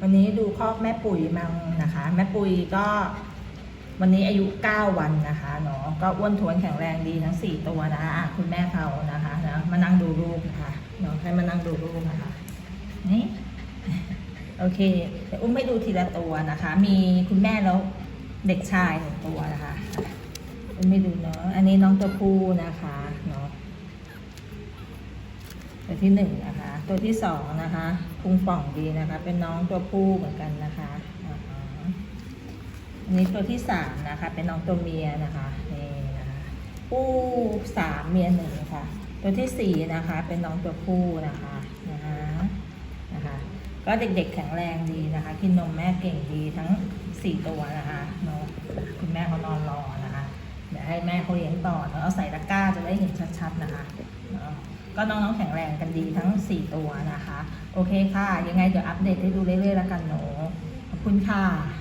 วันนี้ดูคอกแม่ปุ๋ยมังนะคะ แม่ปุ๋ยก็วันนี้อายุ 9 วันนะคะเนาะก็อ้วนท้วนแข็งแรงดีทั้ง 4 ตัวนะคะคุณแม่เขานะคะนะมานั่งดูลูกนะคะเนาะให้มานั่งดูลูกนะคะนี่โอเคเดี๋ยวอุ้มให้ดูทีละตัวนะคะ มีคุณแม่แล้วเด็กชายหนึ่งตัวนะคะอุ้มให้ดูเนาะอันนี้น้องตัวผู้นะคะเนาะตัวที่หนึ่งนะคะ ตัวที่สองนะคะพุงป่องดีนะคะ เป็นน้องตัวผู้เหมือนกันนะคะอันนี้ตัวที่สามนะคะ เป็นน้องตัวเมียนะคะนี่นะคะผู้สามเมียหนึ่งค่ะ ตัวที่สี่นะคะ เป็นน้องตัวผู้นะคะนะคะนะคะก็เด็กๆแข็งแรงดีนะคะ กินนมแม่เก่งดีทั้ง4ตัวนะคะเนาะคุณแม่เขานอนรอนะคะเดี๋ยวให้แม่เขาเลี้ยงต่อแล้วเอาใส่ตะกร้าจะได้เห็นชัดๆนะคะเนาะ ก็น้องๆแข็งแรงกันดีทั้ง 4 ตัวนะคะ โอเคค่ะ ยังไงเดี๋ยวอัปเดตให้ดูเรื่อยๆแล้วกันหนูขอบคุณค่ะ